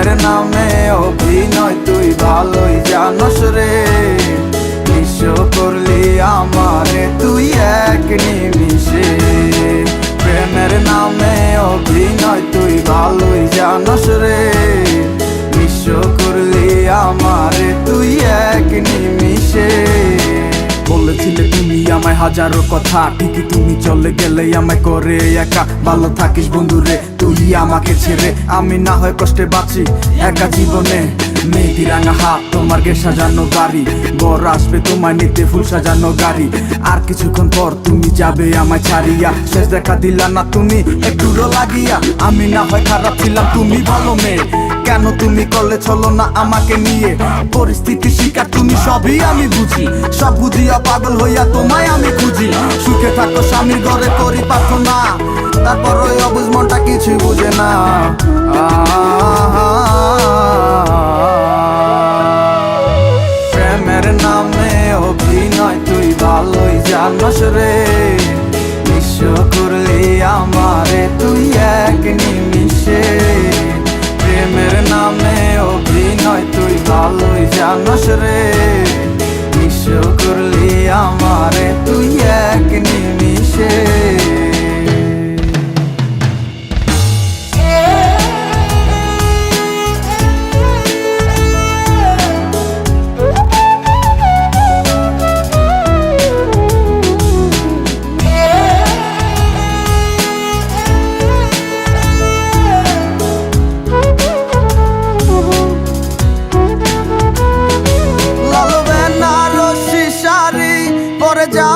প্রেমের নামে অভিনয় তুই ভালোই জানস রে। বিশ্ব করলি আমারে তুই এক নিমিষে। প্রেমের নামে অভিনয় তুই ভালোই জানস রে। বলেছিলে তুমি আমায় হাজারো কথা, ঠিকই তুমি চলে গেলে আমায় করে একা। ভালো থাকিস বন্ধুরে তুই আমাকে ছেড়ে। আমি না হয় কষ্টে বাঁচি একা জীবনে। মেয়েটি রাঙা হাত, তোমার গে সাজানো গাড়ি বর আসবে তোমায় নিতে ফুল সাজানো গাড়ি। আর কিছুক্ষণ পর তুমি যাবে আমায় ছাড়িয়া। শেষ দেখা দিলা না তুমি একটু লাগিয়া। আমি না হয় খারাপ ছিলাম, তুমি ভালো মেয়ে। কেন তুমি করলে? চলো না আমাকে নিয়ে। পরিস্থিতি শিকার, তুমি সবই আমি বুঝি। সব বুঝিয়া পাগল হইয়া তোমায় আমি খুঁজি। সুখে থাকো, স্বামীর ঘরে করি প্রার্থনা। তারপর ওই অবুজ মনটা কিছুই বুঝে না। প্রেমের নামে অভিনয়, তুই ভালোই জানস রে। বিশ্ব করলি আমারে, তুই এক নিমিষে। প্রেমের নামে অভিনয় তুই ভালোই জানস রে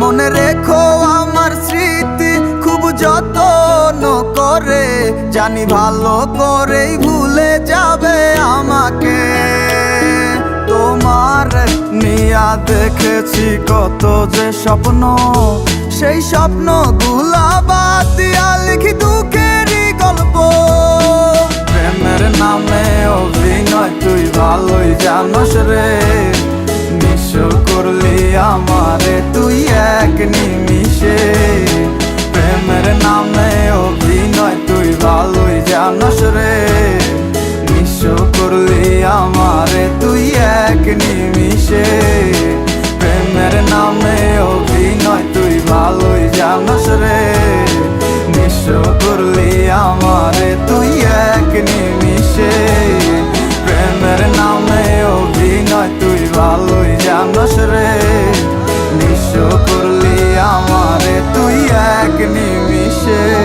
মনে রেখো আমার স্মৃতি খুব যত্ন করে। জানি ভালো করেই ভুলে যাবে আমাকে। তোমার নিয়া দেখেছি কত যে স্বপ্ন। সেই স্বপ্নগুলা বাদ দিয়া লিখি দুঃখেরই গল্প। প্রেমের নামে অভিনয়, তুই ভালোই জানস রে। নিঃস্ব করলি আমারে এক নিমিষে প্রেমের নামে অভিনয় তুই ভালোই জানস রে নিঃস্ব করলি আমারে তুই এক নিমিষে প্রেমের নামে অভিনয় তুই ভালোই জানস রে নিঃস্ব করলি আমারে তুই এক নিমিষে প্রেমের নামে অভিনয় তুই ভালোই জানস রে নিঃস্ব share.